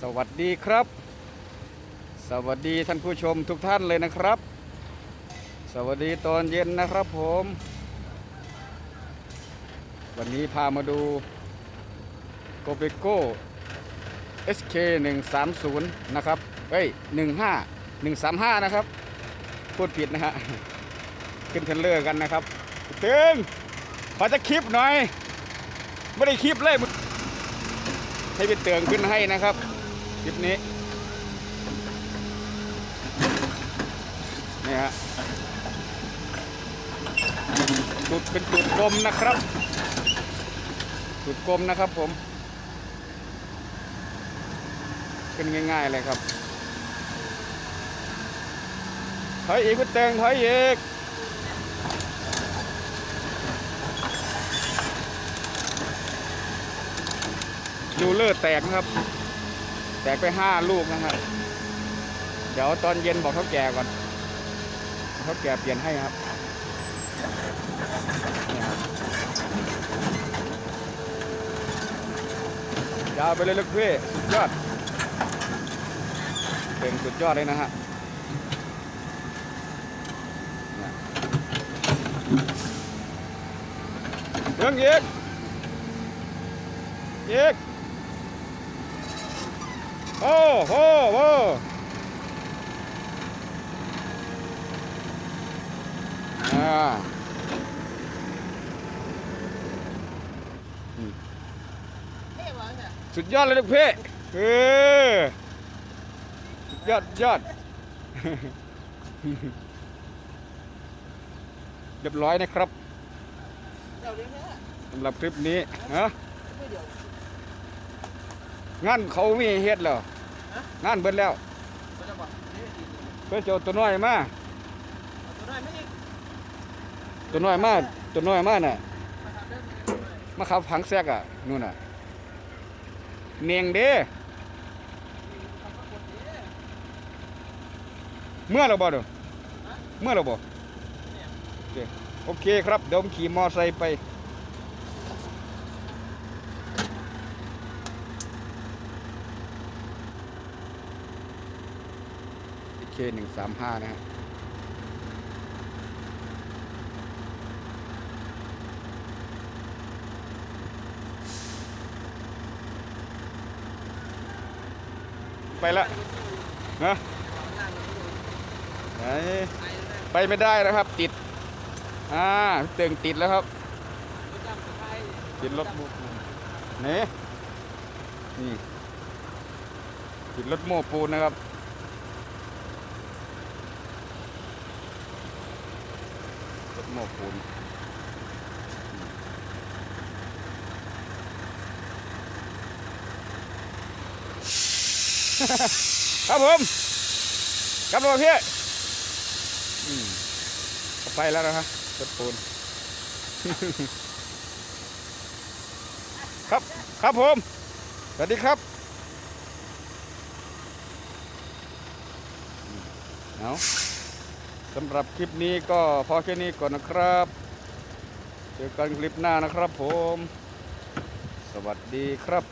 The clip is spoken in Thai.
สวัสดีครับ สวัสดีท่านผู้ชมทุกท่านเลยนะครับ สวัสดีตอนเย็นนะครับผม วันนี้พามาดูโกเบโก้ SK 130นะครับเอ้ย15 135 นะครับพูดผิดนะฮะขึ้นเทรลเลอร์กันนะครับตึงขอจะคลิปหน่อย ไม่ได้คลิปเลยให้ไปเตืองขึ้นให้นะครับ คลิปนี้นี่ฮะจุดเป็นจุดกลมนะครับ จุดกลมนะครับผม ขึ้นง่ายๆเลยครับถอยอีกคุณเตืองถอยอีกรูเลอร์แตกนะครับ แตกไปห้าลูกนะครับเดี๋ยวตอนเย็นบอกเขาแก่ก่อนเขาแก่เปลี่ยนให้ครับยาวไปเลยลูกพี่สุดยอดเป็นสุดยอดเลยนะฮะเนี่ยเรื่องอีกอีก โอ้โหโอ้อ่าสุดยอดเลยลูกเพ่เออสุดยอดยอด เรียบร้อยนะครับสำหรับคลิปนี้ฮะงานเขามีเฮ็ดแล้ว งานเบิดแล้วเพื่อจะเอาตัวน้อยมาตัวน้อยมาตัวน้อยมาน่ะมาขับผังแซกอะนู่นน่ะเมียงเด้เมื่อเราบ่เด้อเมื่อเราบ่โอเคโอเคครับเดี๋ยวผมขี่มอไซค์ไป เคหนึ่งสามห้านะฮะไปละนะไหนไปไม่ได้นะครับ ติด อ่าเตึงติดแล้วครับ ติดรถบุกนี่นี่ติดรถโม้ปูนนะครับ รถโม้ปูนครับผมครับผมพี่อไปแล้วนะฮะรถปูนครับครับผมสวัสดีครับเอา สำหรับคลิปนี้ก็พอแค่นี้ก่อนนะครับ เจอกันคลิปหน้านะครับผม สวัสดีครับ